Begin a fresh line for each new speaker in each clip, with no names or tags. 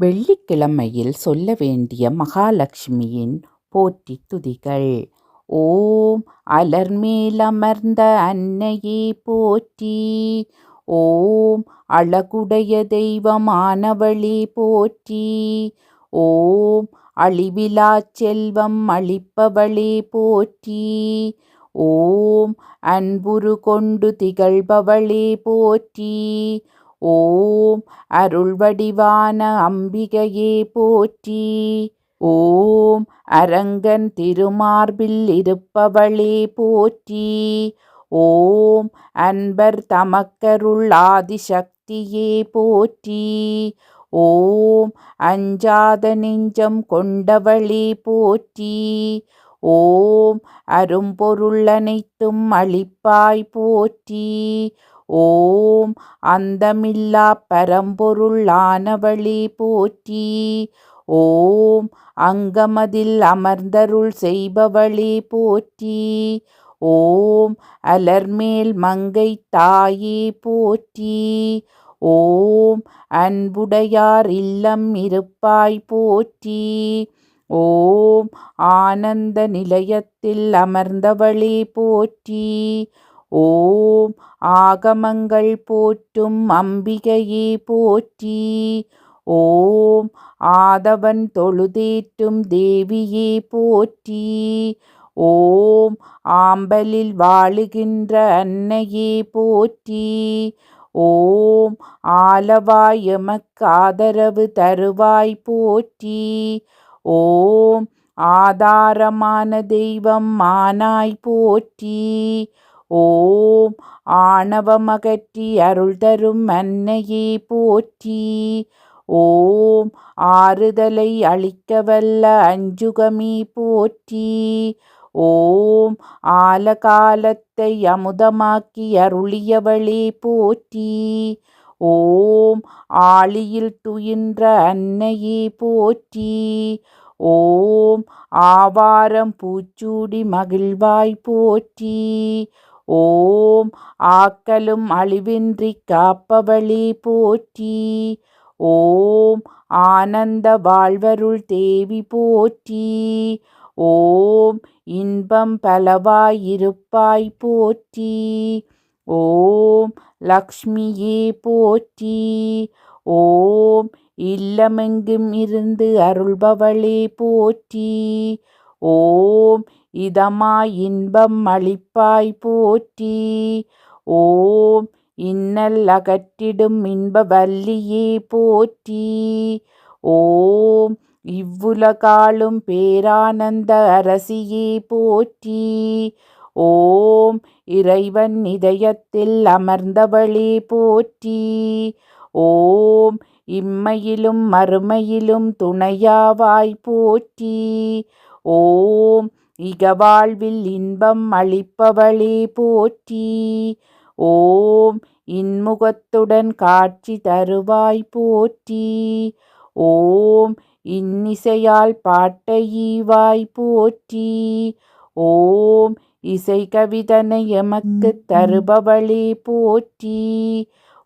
வெள்ளிக்கிழமையில் சொல்ல வேண்டிய மகாலட்சுமியின் போற்றி துதிகள். ஓம் அலர்மேலமர்ந்த அன்னையே போற்றி. ஓம் அழகுடைய தெய்வமானவளே போற்றி. ஓம் அழிவிலா செல்வம் அழிப்பவளே போற்றி. ஓம் அன்புரு கொண்டு திகழ்பவளே போற்றி. ஓம் அருள் வடிவான அம்பிகையே போற்றி. ஓம் அரங்கன் திருமார்பில் இருப்பவளே போற்றி. ஓம் அன்பர் தமக்கருள் ஆதிசக்தியே போற்றி. ஓம் அஞ்சாத நெஞ்சம் கொண்டவளே போற்றி. ஓம் அரும்பொருள் அனைத்தும் அளிப்பாய் போற்றி. ஓம் அந்தமில்லா பரம்பொருள் ஆனவளே போற்றி. ஓம் அங்கமதில் அமர்ந்தருள் செய்பவளே போற்றி. ஓம் அலர்மேல் மங்கை தாயே போற்றி. ஓம் அன்புடையார் இல்லம் இருப்பாய் போற்றி. ஓம் ஆனந்த நிலையத்தில் அமர்ந்தவளே போற்றி. ஓம் ஆகமங்கள் போற்றும் அம்பிகையே போற்றி. ஓம் ஆதவன் தொழுதேற்றும் தேவியே போற்றி. ஓம் ஆம்பலில் வாழுகின்ற அன்னையே போற்றி. ஓம் ஆலவாய் எமக்கு ஆதரவு தருவாய் போற்றி. ஓம் ஆதாரமான தெய்வம் மானாய் போற்றி. ஓம் ஆணவமகற்றி அருள் தரும் அன்னையே போற்றி. ஓம் ஆறுதலை அளிக்கவல்ல அஞ்சுகமே போற்றி. ஓம் ஆலகாலத்தை அமுதமாக்கி அருளியவளே போற்றி. ஓம் ஆளியில் துயின்ற அன்னையே போற்றி. ஓம் ஆவாரம் பூச்சூடி மகிழ்வாய் போற்றி. ஓம் ஆக்கலும் அழிவின்றி காப்பவழி போற்றி. ஓம் ஆனந்த வாழ்வருள் தேவி போற்றி. ஓம் இன்பம் பலவாயிருப்பாய் போற்றி. ஓம் லக்ஷ்மியே போற்றி. ஓம் இல்லமெங்கும் இருந்து அருள்பவளே போற்றி. ஓம் இதமாய் இன்பம் அளிப்பாய் போற்றி. ஓம் இன்னல் அகற்றிடும் இன்ப வல்லியே போற்றி. ஓம் இவ்வுலகாலும் பேரானந்த அரசியே போற்றி. ஓம் இறைவன் இதயத்தில் அமர்ந்தவளே போற்றி. ஓம் இம்மையிலும் மறுமையிலும் துணையாவாய் போற்றி. ஓம் இக வாழ்வில் இன்பம் அளிப்பவளே போற்றி. ஓம் இன்முகத்துடன் காட்சி தருவாய் போற்றி. ஓம் இன்னிசையால் பாட்டை ஈவாய் போற்றி. ஓம் இசை கவிதனை எமக்கு தருபவளே போற்றி.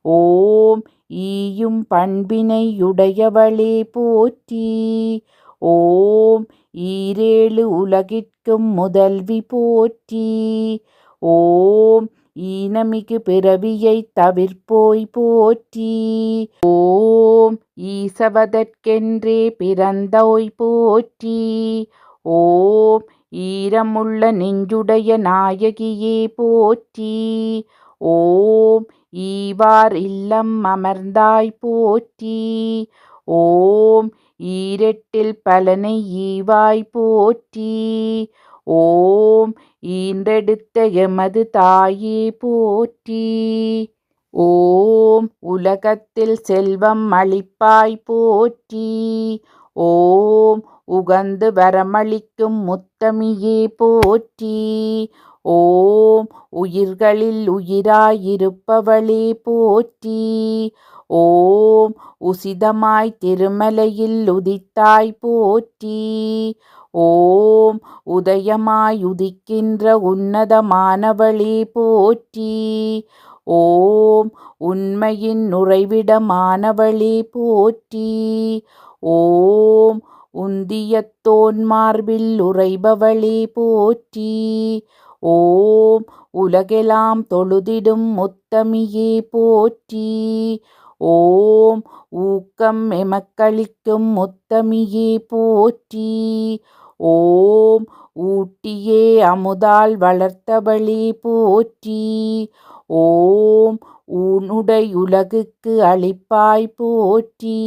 ஓம் ஈயும் பண்பினையுடையவளே போற்றி. ஓம் ஈரேழு உலகிற்கும் முதல்வி போற்றி. ஓம் ஈனமிகு பிறவியை தவிர்ப்போய் போற்றி. ஓம் ஈசவதற்கென்றே பிறந்தோய் போற்றி. ஓம் ஈரமுள்ள நெஞ்சுடைய நாயகியே போற்றி. ஓம் ஈவார் இல்லம் அமர்ந்தாய் போற்றி. ஓம் ஈரெட்டில் பலனை ஈவாய் போற்றி. ஓம் ஈன்றெடுத்த எமது தாயே போற்றி. ஓம் உலகத்தில் செல்வம் அளிப்பாய் போற்றி. ஓம் உகந்து வரமளிக்கும் முத்தமியே போற்றி. ஓம் உயிர்களில் உயிராயிருப்பவளே போற்றி. ஓம் உசிதமாய் திருமலையில் உதித்தாய் போற்றி. ஓம் உதயமாய் உதிக்கின்ற உன்னதமானவளே போற்றி. ஓம் உண்மையின் உறைவிடமானவளே போற்றி. ஓம் உந்தியத்தோன் மார்பில் உறைபவளே போற்றி. ஓம் உலகெலாம் தொழுதிடும் முத்தமியே போற்றி. ஓம் ஊக்கம் எமக்களிக்கும் முத்தமியே போற்றி. ஓம் ஊட்டியே அமுதால் வளர்த்தவளே போற்றி. ஓம் ஊனுடை உலகுக்கு அளிப்பாய் போற்றி.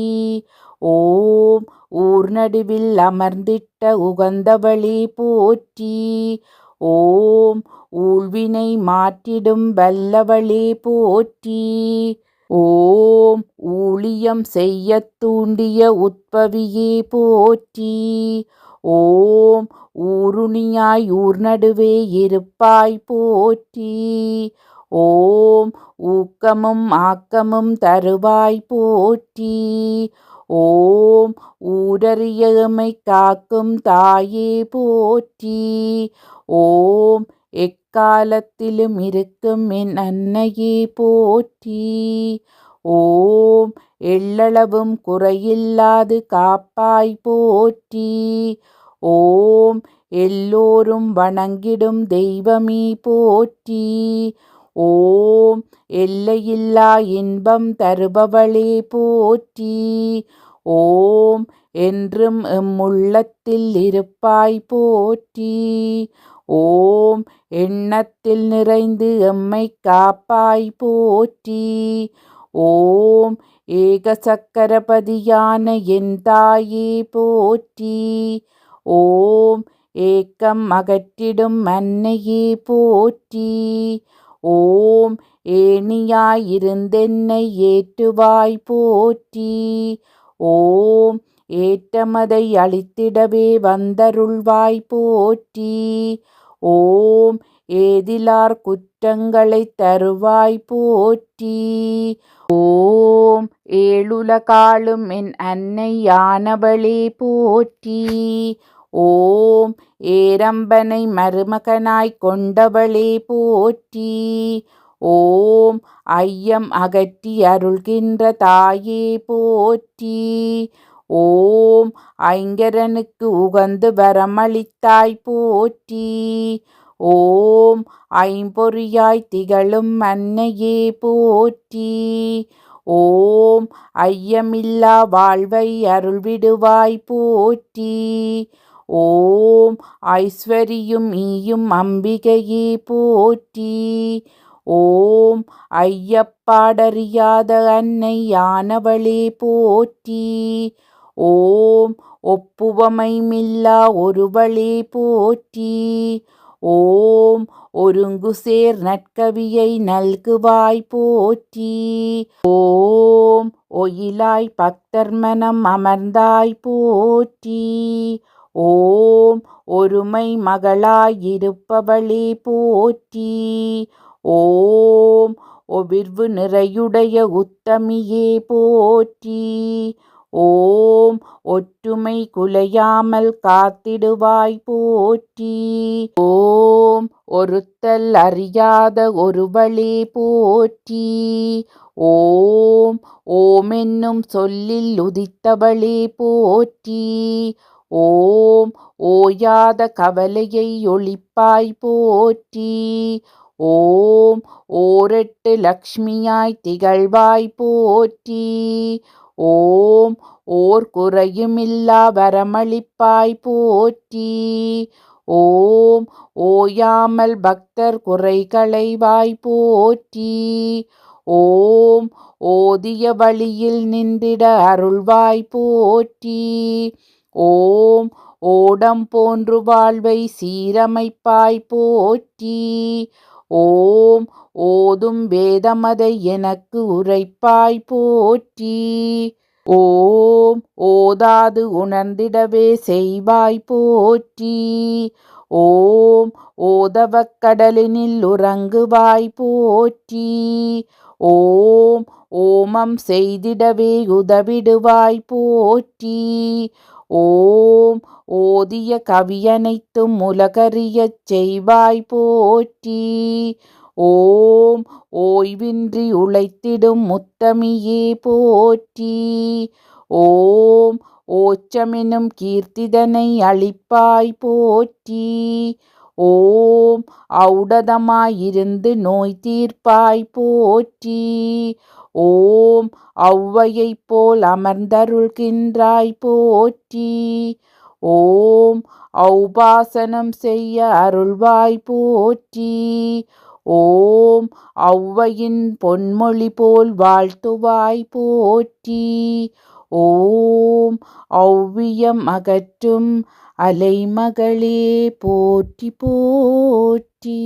ஓம் ஊர் நடுவில் அமர்ந்திட்ட உகந்தவளே போற்றி. ஓம் ஊழ்வினை மாற்றிடும் வல்லவளே போற்றி. ஓம் ஊழியம் செய்ய தூண்டிய உட்பவியே போற்றி. ஓம் ஊருணியாய் ஊர் நடுவே இருப்பாய் போற்றி. ஓம் ஊக்கமும் ஆக்கமும் தருவாய் போற்றி. ஓம் ஊரறியமை காக்கும் தாயே போற்றி. ஓம் எக் எக்காலத்திலும் இருக்கும் என் அன்னையே போற்றி. ஓம் எள்ளளவும் குறையில்லாது காப்பாய் போற்றி. ஓம் எல்லோரும் வணங்கிடும் தெய்வமே போற்றி. ஓம் எல்லையில்லா இன்பம் தருபவளே போற்றி. ஓம் என்றும் எம்முள்ளத்தில் இருப்பாய் போற்றி. ஓம் எண்ணத்தில் நிறைந்து எம்மை காப்பாய் போற்றி. ஓம் ஏகசக்கரபதியான என் தாயே போற்றி. ஓம் ஏக்கம் அகற்றிடும் அன்னையே போற்றி. ஓம் ஏணியாயிருந்தென்னை ஏற்றுவாய் போற்றி. ஓம் ஏற்றமதை அழித்திடவே வந்தருள்வாய் போற்றி. ஓம் ஏதிலார் குற்றங்களை தருவாய் போற்றி. ஓம் ஏழுலகாலும் என் அன்னை யானவளே போற்றி. ஓம் ஏரம்பனை மருமகனாய் கொண்டவளே போற்றி. ஓம் ஐயம் அகற்றி அருள்கின்ற தாயே போற்றி. ஓம் ஐங்கரனுக்கு உகந்து வரமளித்தாய் போற்றி. ஓம் ஐம்பொறியாய் திகழும் அன்னையே போற்றி. ஓம் ஐயமில்லா வாழ்வை அருள்விடுவாய் போற்றி. ஓம் ஐஸ்வரியும் ஈயும் அம்பிகையே போற்றி. ஓம் ஐயப்பாடறியாத அன்னை யானவளே போற்றி. ஓம் ஒப்புவமைமில்லா ஒருவளே போற்றி. ஓம் ஒருங்குசேர் நற்கவியை நல்குவாய் போற்றி. ஓம் ஒயிலாய் பக்தர் மனம் அமர்ந்தாய் போற்றி. ஓம் ஒருமை மகளாயிருப்பவளே போற்றி. ஓம் ஒவிர்வு நிறையுடைய உத்தமியே போற்றி. ஓம் ஒற்றுமை குலையாமல் காத்திடுவாய் போற்றி. ஓம் ஒருத்தல் அறியாத ஒருவளே போற்றி. ஓம் ஓம் என்னும் சொல்லில் உதித்தவளே போற்றி. ஓம் ஓயாத கவலையை ஒழிப்பாய் போற்றி. ஓம் ஓரெட்டு லக்ஷ்மியாய் திகழ்வாய் போற்றி. ஓம் ஓர் குறையுமில்லா வரமளிப்பாய் போற்றி. ஓம் ஓயாமல் பக்தர் குறைகளைவாய் போற்றி. ஓம் ஓதிய வழியில் நின்றிட அருள்வாய் போற்றி. ஓம் ஓடம் போன்று வாழ்வை சீரமைப்பாய் போற்றி. ஓம் ஓதும் வேதமதை எனக்கு உரைப்பாய் போற்றி. ஓம் ஓதாது உணர்ந்திடவே செய்வாய் போற்றி. ஓம் ஓதவக்கடலினில் உறங்குவாய் போற்றி. ஓம் ஓமம் செய்திடவே உதவிடுவாய் போற்றி. ஓம் ஓதிய கவியனைத்தும் உலகறியச் செய்வாய் போற்றி. ஓம் ஓய்வின்றி உழைத்திடும் முத்தமியே போற்றி. ஓம் ஓச்சமெனும் கீர்த்திதனை அளிப்பாய் போற்றி. ஓம் ஔடதமாயிருந்து நோய் தீர்ப்பாய் போற்றி. ஓம் ஒளவையைப் போல் அமர்ந்தருள்கின்றாய் போற்றி. ஓம் ஔபாசனம் செய்ய அருள்வாய் போற்றி. ஓம் ஒளவையின் பொன்மொழி போல் வாழ்த்துவாய் போற்றி. ஓம் ஒவ்வியம் அகற்றும் அலைமகளே போற்றி போற்றி.